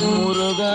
முருகா